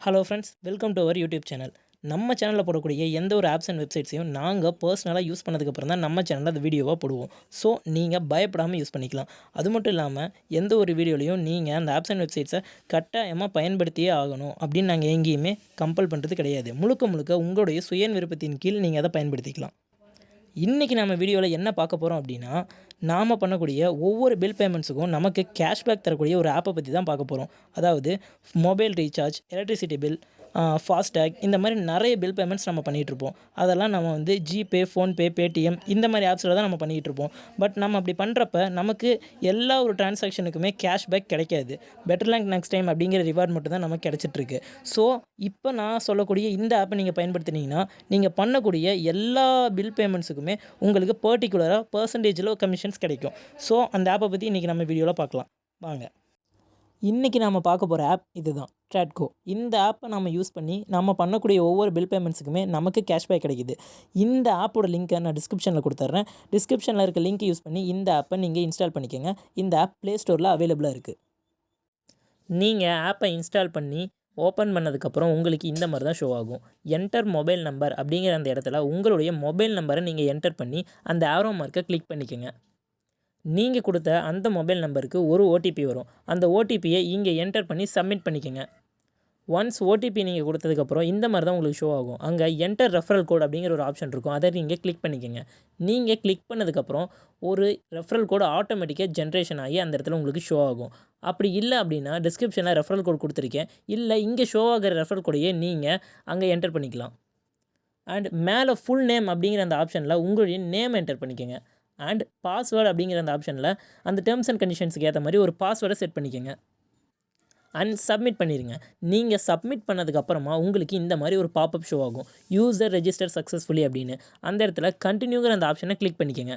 Hello friends welcome to our YouTube channel நம்ம சேனலில் போடக்கூடிய எந்த ஒரு ஆப்ஸ் அண்ட் வெப்சைட்ஸையும் நாங்கள் பர்சனலாக யூஸ் பண்ணதுக்கப்புறம் தான் நம்ம சேனலில் அந்த வீடியோவாக போடுவோம். ஸோ நீங்கள் பயப்படாமல் யூஸ் பண்ணிக்கலாம். அது மட்டும் இல்லாமல் எந்த ஒரு வீடியோலையும் நீங்கள் அந்த ஆப்ஸ் அண்ட் வெப்சைட்ஸை கட்டாயமாக பயன்படுத்தியே ஆகணும் அப்படின்னு நாங்கள் எங்கேயுமே கம்பல் பண்ணுறது கிடையாது. முழுக்க முழுக்க உங்களுடைய சுய விருப்பத்தின் கீழ் நீங்கள் அதை பயன்படுத்திக்கலாம். இன்றைக்கி நம்ம வீடியோவில் என்ன பார்க்க போகிறோம் அப்படின்னா நாம் பண்ணக்கூடிய ஒவ்வொரு பில் பேமெண்ட்ஸுக்கும் நமக்கு கேஷ்பேக் தரக்கூடிய ஒரு ஆப்பை பற்றி தான் பார்க்க போகிறோம் அதாவது mobile recharge electricity bill FASTag இந்த மாதிரி நிறைய பில் பேமெண்ட்ஸ் நம்ம பண்ணிகிட்ருப்போம் அதெல்லாம் நம்ம வந்து ஜிபே ஃபோன்பே பேடிஎம் இந்த மாதிரி ஆப்ஸில் தான் நம்ம பண்ணிகிட்டு இருப்போம். பட் நம்ம அப்படி பண்ணுறப்ப நமக்கு எல்லா ஒரு டிரான்சாக்ஷனுக்குமே கேஷ்பேக் கிடைக்காது. பெட்டர் லேங்க் நெக்ஸ்ட் டைம் அப்படிங்கிற ரிவார்ட் மட்டும் தான் நமக்கு கிடச்சிட்ருக்கு ஸோ இப்போ நான் சொல்லக்கூடிய இந்த ஆப்பை நீங்கள் பயன்படுத்தினீங்கன்னா நீங்கள் பண்ணக்கூடிய எல்லா பில் பேமெண்ட்ஸுக்கும் உங்களுக்கு பர்டிகுலராக பர்சன்டேஜில் கமிஷன்ஸ் கிடைக்கும். ஸோ அந்த ஆப்பை பற்றி இன்றைக்கி நம்ம வீடியோவில் பார்க்கலாம். வாங்க. இன்றைக்கி நாம் பார்க்க போகிற ஆப் இதுதான் ட்ராட்கோ இந்த ஆப்பை நம்ம யூஸ் பண்ணி நம்ம பண்ணக்கூடிய ஒவ்வொரு பில் பேமெண்ட்ஸுக்குமே நமக்கு கேஷ்பேக் கிடைக்குது. இந்த ஆப்போட லிங்க்கை நான் டிஸ்கிரிப்ஷனில் கொடுத்துட்றேன் டிஸ்கிரிப்ஷனில் இருக்க லிங்க் யூஸ் பண்ணி இந்த ஆப்பை நீங்கள் இன்ஸ்டால் பண்ணிக்கோங்க. இந்த ஆப் ப்ளே ஸ்டோரில் அவைலபிளாக இருக்குது நீங்கள் ஆப்பை இன்ஸ்டால் பண்ணி ஓப்பன் பண்ணதுக்கப்புறம் உங்களுக்கு இந்த மாதிரி தான் ஷோ ஆகும். என்டர் மொபைல் நம்பர் அப்படிங்கிற அந்த இடத்துல உங்களுடைய மொபைல் நம்பரை நீங்கள் என்டர் பண்ணி அந்த ஆரோ மார்க்கை கிளிக் பண்ணிக்கோங்க. நீங்கள் கொடுத்த அந்த மொபைல் நம்பருக்கு ஒரு ஓடிபி வரும். அந்த ஓடிபியை இங்கே என்டர் பண்ணி சப்மிட் பண்ணிக்கோங்க. ஒன்ஸ் ஓடிபி நீங்கள் கொடுத்ததுக்கப்புறம் இந்த மாதிரி தான் உங்களுக்கு ஷோ ஆகும். அங்கே என்டர் ரெஃபரல் கோட் அப்படிங்கிற ஒரு ஆப்ஷன் இருக்கும். அதை நீங்கள் கிளிக் பண்ணிக்கோங்க. நீங்கள் கிளிக் பண்ணதுக்கப்புறம் ஒரு ரெஃபரல் கோடு ஆட்டோமேட்டிக்காக ஜென்ரேஷன் ஆகி அந்த இடத்துல உங்களுக்கு ஷோ ஆகும். அப்படி இல்லை அப்படின்னா டிஸ்கிரிப்ஷனில் ரெஃபரல் கோட் கொடுத்துருக்கேன். இல்லை இங்கே ஷோ ஆகிற ரெஃபரல் கோடையே நீங்கள் அங்கே என்டர் பண்ணிக்கலாம். அண்ட் மேலே ஃபுல் நேம் அப்படிங்கிற அந்த ஆப்ஷனில் உங்களுடைய நேம் என்டர் பண்ணிக்கோங்க. அண்ட் பாஸ்வேர்டு அப்படிங்கிற அந்த ஆப்ஷனில் அந்த டேர்ம்ஸ் அண்ட் கண்டிஷன்ஸுக்கு ஏற்ற மாதிரி ஒரு பாஸ்வேர்டை செட் பண்ணிக்கோங்க. அண்ட் சப்மிட் பண்ணிடுங்க நீங்கள் சப்மிட் பண்ணதுக்கப்புறமா உங்களுக்கு இந்த மாதிரி ஒரு பாப்அப் ஷோ ஆகும். யூசர் ரெஜிஸ்டர் சக்ஸஸ்ஃபுல்லி அப்படின்னு. அந்த இடத்துல கண்டினியூங்கிற அந்த ஆப்ஷனை கிளிக் பண்ணிக்கோங்க.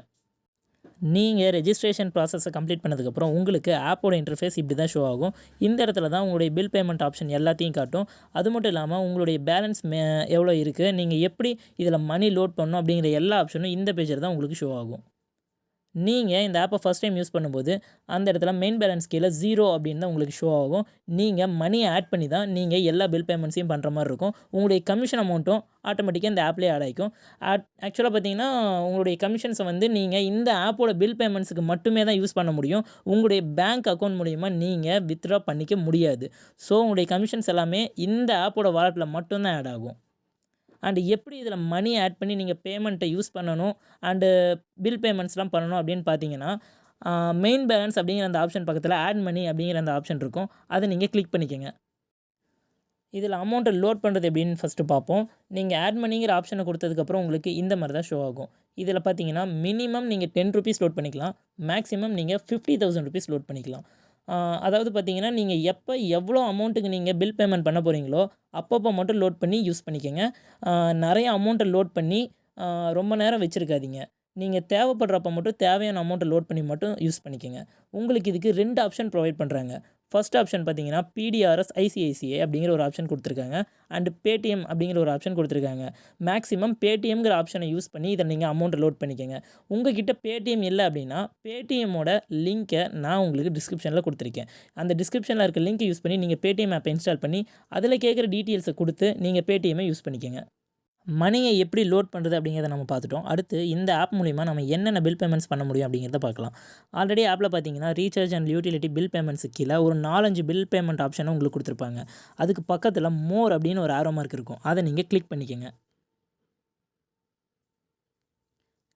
நீங்கள் ரெஜிஸ்ட்ரேஷன் ப்ராசஸை கம்ப்ளீட் பண்ணதுக்கப்புறம் உங்களுக்கு ஆப்போட இன்டர்ஃபேஸ் இப்படி தான் ஷோ ஆகும். இந்த இடத்துல தான் உங்களுடைய பில் பேமெண்ட் ஆப்ஷன் எல்லாத்தையும் காட்டும். அது மட்டும் இல்லாமல் உங்களுடைய பேலன்ஸ் மே எவ்வளோ இருக்குது நீங்கள் எப்படி இதில் மணி லோட் பண்ணணும் அப்படிங்கிற எல்லா ஆப்ஷனும் இந்த பேஜில் தான் உங்களுக்கு ஷோ ஆகும். நீங்கள் இந்த ஆப்பை ஃபஸ்ட் டைம் யூஸ் பண்ணும்போது அந்த இடத்துல மெயின் பேலன்ஸ் கீழே ஜீரோ அப்படின்னு தான் உங்களுக்கு ஷோ ஆகும். நீங்கள் மணியை ஆட் பண்ணி தான் நீங்கள் எல்லா பில் பேமெண்ட்ஸையும் பண்ணுற மாதிரி இருக்கும். உங்களுடைய கமிஷன் அமௌண்ட்டும் ஆட்டோமேட்டிக்காக இந்த ஆப்லேயே ஆட் ஆகிக்கும் ஆக்சுவலாக பார்த்தீங்கன்னா உங்களுடைய கமிஷன்ஸை வந்து நீங்கள் இந்த ஆப்போட பில் பேமெண்ட்ஸுக்கு மட்டுமே தான் யூஸ் பண்ண முடியும். உங்களுடைய பேங்க் அக்கௌண்ட் மூலிமா நீங்கள் வித்ட்ரா பண்ணிக்க முடியாது. ஸோ உங்களுடைய கமிஷன்ஸ் எல்லாமே இந்த ஆப்போட வாலெட்டில் மட்டும்தான் ஆட் ஆகும். அண்டு எப்படி இதில் மணி ஆட் பண்ணி நீங்கள் பேமெண்ட்டை யூஸ் பண்ணணும் அண்டு பில் பேமெண்ட்ஸ்லாம் பண்ணணும் அப்படின்னு பார்த்தீங்கன்னா மெயின் பேலன்ஸ் அப்படிங்கிற அந்த ஆப்ஷன் பக்கத்தில் ஆட் மணி அப்படிங்கிற அந்த ஆப்ஷன் இருக்கும். அதை நீங்கள் கிளிக் பண்ணிக்கோங்க. இதில் அமௌண்ட்டை லோட் பண்ணுறது எப்படின்னு ஃபஸ்ட்டு பார்ப்போம் நீங்கள் ஆட் மணிங்கிற ஆப்ஷனை கொடுத்ததுக்கப்புறம் உங்களுக்கு இந்த மாதிரி தான் ஷோ ஆகும். இதில் பார்த்தீங்கன்னா மினிமம் நீங்கள் டென் ருபீஸ் லோட் பண்ணிக்கலாம். மேக்ஸிமம் நீங்கள் ஃபிஃப்டி தௌசண்ட் ருபீஸ் லோட் பண்ணிக்கலாம். அதாவது பார்த்தீங்கன்னா நீங்கள் எப்போ எவ்வளோ அமௌண்ட்டுக்கு நீங்கள் பில் பேமெண்ட் பண்ண போகிறீங்களோ அப்பப்போ மட்டும் லோட் பண்ணி யூஸ் பண்ணிக்கோங்க. நிறைய அமௌண்ட்டை லோட் பண்ணி ரொம்ப நேரம் வச்சுருக்காதீங்க. நீங்கள் தேவைப்படுறப்ப மட்டும் தேவையான அமௌண்ட்டை லோட் பண்ணி மட்டும் யூஸ் பண்ணிக்கோங்க. உங்களுக்கு இதுக்கு ரெண்டு ஆப்ஷன் ப்ரொவைட் பண்ணுறாங்க ஃபஸ்ட் ஆப்ஷன் பார்த்தீங்கன்னா பிடிஆர்எஸ் ஐசிஐசிஐ அப்படிங்கிற ஒரு ஆப்ஷன் கொடுத்துருக்காங்க. அண்டு பேடிஎம் அப்படிங்கிற ஒரு ஆப்ஷன் கொடுத்துருக்காங்க. மேக்ஸிமம் பேடிஎம்ங்கிற ஆப்ஷனை யூஸ் பண்ணி இதை நீங்கள் அமௌண்ட்டை லோட் பண்ணிக்கோங்க. உங்கள் கிட்ட பேடிஎம் இல்லை அப்படின்னா பேடிஎம்மோட லிங்க்கை நான் உங்களுக்கு டிஸ்கிரிப்ஷனில் கொடுத்துருக்கேன். அந்த டிஸ்கிரிப்ஷனில் இருக்க லிங்க் யூஸ் பண்ணி நீங்கள் பேடிஎம் ஆப்பை இன்ஸ்டால் பண்ணி அதில் கேட்குற டீட்டெயில்ஸை கொடுத்து நீங்கள் பேடிஎம்மை யூஸ் பண்ணிக்கோங்க. மணியை எப்படி லோட் பண்ணுறது அப்படிங்கிறத நம்ம பார்த்துட்டோம். அடுத்து இந்த ஆப் மூலிமா நம்ம என்னென்ன பில் பேமெண்ட்ஸ் பண்ண முடியும் அப்படிங்கிறத பார்க்கலாம். ஆல்ரெடி ஆப்பில் பார்த்தீங்கன்னா recharge and utility bill payments கீழே ஒரு நாலஞ்சு பில் பேமெண்ட் ஆப்ஷனை உங்களுக்கு கொடுத்துருப்பாங்க. அதுக்கு பக்கத்தில் மோர் அப்படின்னு ஒரு ஆரோ மார்க் இருக்கும். அதை நீங்கள் கிளிக் பண்ணிக்கோங்க.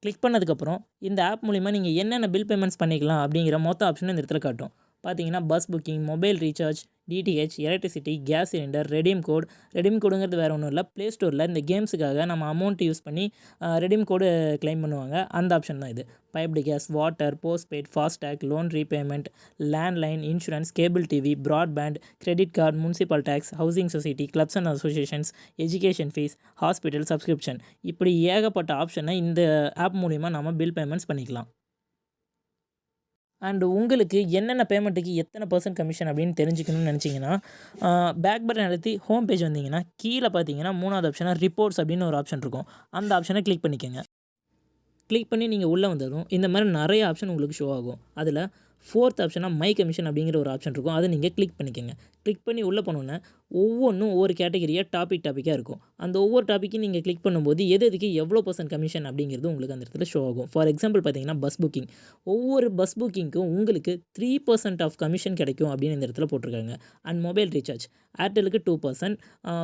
கிளிக் பண்ணதுக்கப்புறம் இந்த ஆப் மூலிமா நீங்கள் என்னென்ன பில் பேமெண்ட்ஸ் பண்ணிக்கலாம் அப்படிங்கிற மொத்த ஆப்ஷனும் இந்த இடத்துல காட்டும். பார்த்தீங்கன்னா bus booking mobile recharge DTH electricity gas cylinder redeem code redeem கோடுங்கிறது வேறு ஒன்றும் இல்லை. ப்ளே ஸ்டோரில் இந்த கேம்ஸுக்காக நம்ம அமௌண்ட் யூஸ் பண்ணி ரெடீம் கோடு கிளைம் பண்ணுவாங்க. அந்த ஆப்ஷன் தான் இது. Piped gas water postpaid FASTag loan repayment landline insurance cable TV broadband credit card municipal tax housing society clubs and associations education fees hospital subscription இப்படி ஏகப்பட்ட ஆப்ஷனை இந்த app மூலிமா நம்ம பில் பேமெண்ட்ஸ் பண்ணிக்கலாம். அண்டு உங்களுக்கு என்னென்ன பேமெண்ட்டுக்கு எத்தனை பர்சன்ட் கமிஷன் அப்படின்னு தெரிஞ்சுக்கணும்னு நினச்சிங்கன்னா பேக் பட்டன் அழுத்தி ஹோம் பேஜ் வந்தீங்கன்னா கீழே பார்த்தீங்கன்னா மூணாவது ஆப்ஷனாக ரிப்போர்ட்ஸ் அப்படின்னு ஒரு ஆப்ஷன் இருக்கும். அந்த ஆப்ஷனை கிளிக் பண்ணிக்கோங்க. கிளிக் பண்ணி நீங்கள் உள்ளே வந்ததும் இந்த மாதிரி நிறைய ஆப்ஷன் உங்களுக்கு ஷோ ஆகும். அதில் ஃபோர்த் ஆப்ஷனாக மை கமிஷன் அப்படிங்கிற ஒரு ஆப்ஷன் இருக்கும். அதை நீங்கள் கிளிக் பண்ணிக்கோங்க. கிளிக் பண்ணி உள்ளே போனோன்னே ஒவ்வொன்றும் ஒவ்வொரு கேட்டகரியாக டாபிக் டாப்பிக்காக இருக்கும். அந்த ஒவ்வொரு டாப்பிக்கும் நீங்கள் கிளிக் பண்ணும்போது எது எதுக்கு எவ்வளோ பர்சன்ட் கமிஷன் அப்படிங்கிறது உங்களுக்கு அந்த இடத்துல ஷோ ஆகும். ஃபார் எக்ஸாம்பிள் பார்த்தீங்கன்னா பஸ் புக்கிங் ஒவ்வொரு பஸ் புக்கிங்க்கும் உங்களுக்கு த்ரீ பர்சன்ட் ஆஃப் கமிஷன் கிடைக்கும் அப்படின்னு இந்த இடத்துல போட்டிருக்காங்க. அண்ட் மொபைல் ரீசார்ஜ் ஏர்டெலுக்கு two percent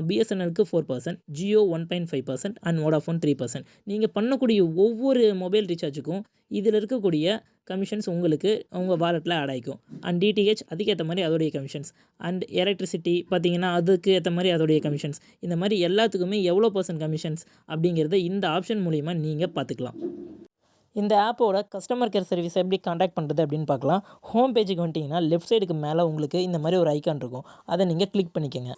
பிஎஸ்என்எலுக்கு four percent Jio one point five percent and Vodafone three percent நீங்கள் பண்ணக்கூடிய ஒவ்வொரு மொபைல் ரீசார்ஜுக்கும் இதில் இருக்கக்கூடிய கமிஷன்ஸ் உங்களுக்கு உங்கள் வாலெட்டில் ஆட் ஆகிக்கும் அண்ட் டிடிஹெச் அதுக்கேற்ற மாதிரி அதோடைய கமிஷன்ஸ் அண்ட் எலக்ட்ரிசிட்டி பார்த்தீங்கன்னா அதுக்கு ஏற்ற மாதிரி அதோடைய கமிஷன்ஸ் இந்த மாதிரி எல்லாத்துக்குமே எவ்வளோ பர்சன்ட் கமிஷன்ஸ் அப்படிங்கிறத இந்த ஆப்ஷன் மூலிமா நீங்கள் பார்த்துக்கலாம். இந்த ஆப்போட கஸ்டமர் கேர் சர்வீஸ் எப்படி காண்டாக்ட் பண்ணுறது அப்படின்னு பார்க்கலாம். ஹோம் பேஜுக்கு வந்துட்டிங்கன்னா லெஃப்ட் சைடுக்கு மேலே உங்களுக்கு இந்த மாதிரி ஒரு ஐக்கான் இருக்கும். அதை நீங்கள் கிளிக் பண்ணிக்கோங்க.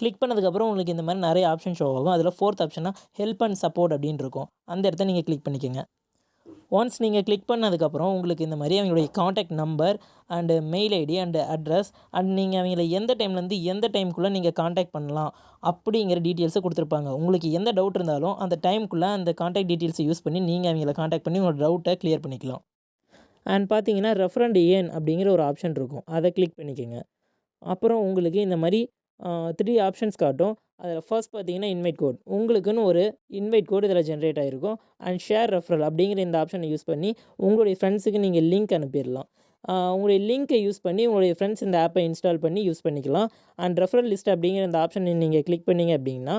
கிளிக் பண்ணதுக்கப்புறம் உங்களுக்கு இந்த மாதிரி நிறைய ஆப்ஷன் ஷோ ஆகும். அதில் ஃபோர்த் ஆப்ஷனாக ஹெல்ப் அண்ட் சப்போர்ட் அப்படின்னு இருக்கும். அந்த இடத்த நீங்கள் கிளிக் பண்ணிக்கோங்க. ஒன்ஸ் நீங்கள் கிளிக் பண்ணதுக்கப்புறம் உங்களுக்கு இந்த மாதிரி அவங்களுடைய contact number and mail ID and address and நீங்கள் அவங்கள எந்த டைம்லேருந்து எந்த டைம்குள்ளே நீங்கள் காண்டாக்ட் பண்ணலாம் அப்படிங்கிற டீட்டெயில்ஸை கொடுத்துருப்பாங்க. உங்களுக்கு எந்த டவுட் இருந்தாலும் அந்த டைமுக்குள்ளே அந்த காண்டாக்ட் டீட்டெயில்ஸை யூஸ் பண்ணி நீங்கள் அவங்கள காண்டாக்ட் பண்ணி உங்களோட டவுட்டை க்ளியர் பண்ணிக்கலாம். அண்ட் பார்த்தீங்கன்னா ரெஃபரண்ட் ஏன் அப்படிங்கிற ஒரு ஆப்ஷன் இருக்கும். அதை கிளிக் பண்ணிக்கோங்க. அப்புறம் உங்களுக்கு இந்த மாதிரி த்ரீ ஆப்ஷன்ஸ் காட்டும். அதில் ஃபர்ஸ்ட் பார்த்தீங்கன்னா இன்வைட் கோட் உங்களுக்குன்னு ஒரு இன்வைட் கோட் இதில் ஜென்ரேட் ஆகிருக்கும் அண்ட் ஷேர் ரெஃபரல் அப்படிங்கிற இந்த ஆப்ஷனை யூஸ் பண்ணி உங்களுடைய ஃப்ரெண்ட்ஸுக்கு நீங்கள் லிங்க் அனுப்பிடலாம். உங்களுடைய லிங்க்கை யூஸ் பண்ணி உங்களுடைய ஃப்ரெண்ட்ஸ் இந்த ஆப்பை இன்ஸ்டால் பண்ணி யூஸ் பண்ணிக்கலாம். அண்ட் ரெஃபரல் லிஸ்ட் அப்படிங்கிற இந்த ஆப்ஷனை நீங்கள் கிளிக் பண்ணீங்க அப்படின்னா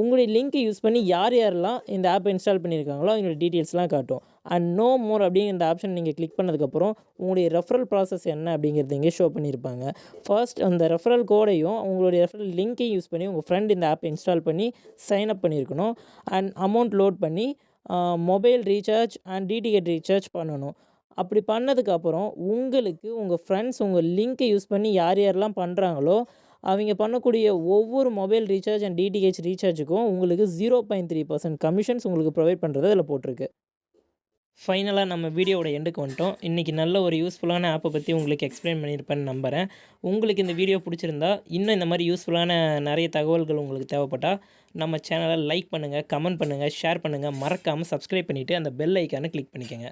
உங்களுடைய லிங்க்கை யூஸ் பண்ணி யார் யாரெல்லாம் இந்த ஆப்பை இன்ஸ்டால் பண்ணியிருக்காங்களோ அவங்களோட டீட்டெயில்ஸ்லாம் காட்டும். அண்ட் நோ மோர் அப்படிங்கிற இந்த ஆப்ஷன் நீங்கள் கிளிக் பண்ணதுக்கப்புறம் உங்களுடைய ரெஃபரல் ப்ராசஸ் என்ன அப்படிங்கிறது இங்கே ஷோ பண்ணியிருப்பாங்க. ஃபர்ஸ்ட் அந்த ரெஃபரல் கோடையும் உங்களுடைய ரெஃபரல் லிங்க்கையும் யூஸ் பண்ணி உங்கள் ஃப்ரெண்ட் இந்த ஆப் இன்ஸ்டால் பண்ணி சைன் அப் பண்ணியிருக்கணும். அண்ட் அமௌண்ட் லோட் பண்ணி mobile recharge and DTH recharge பண்ணணும். அப்படி பண்ணதுக்கப்புறம் உங்களுக்கு உங்கள் ஃப்ரெண்ட்ஸ் உங்கள் லிங்க்கை யூஸ் பண்ணி யார் யாரெல்லாம் பண்ணுறாங்களோ அவங்க பண்ணக்கூடிய ஒவ்வொரு மொபைல் ரீசார்ஜ் அண்ட் டிடிஹெச் ரீசார்ஜுக்கும் உங்களுக்கு zero point three percent commissions உங்களுக்கு ப்ரொவைட் பண்ணுறது அதில் போட்டிருக்கு. ஃபைனலாக நம்ம வீடியோவோட எண்டுக்கு வந்துட்டோம். இன்றைக்கி நல்ல ஒரு யூஸ்ஃபுல்லான ஆப்பை பற்றி உங்களுக்கு எக்ஸ்பிளைன் பண்ணியிருப்பேன்னு நம்புகிறேன் உங்களுக்கு இந்த வீடியோ பிடிச்சிருந்தா இன்னும் இந்த மாதிரி யூஸ்ஃபுல்லான நிறைய தகவல்கள் உங்களுக்கு தேவைப்பட்டால் நம்ம சேனலை லைக் பண்ணுங்கள் கமெண்ட் பண்ணுங்கள் ஷேர் பண்ணுங்கள் மறக்காமல் சப்ஸ்கிரைப் பண்ணிவிட்டு அந்த பெல் ஐக்கானை கிளிக் பண்ணிக்கோங்க.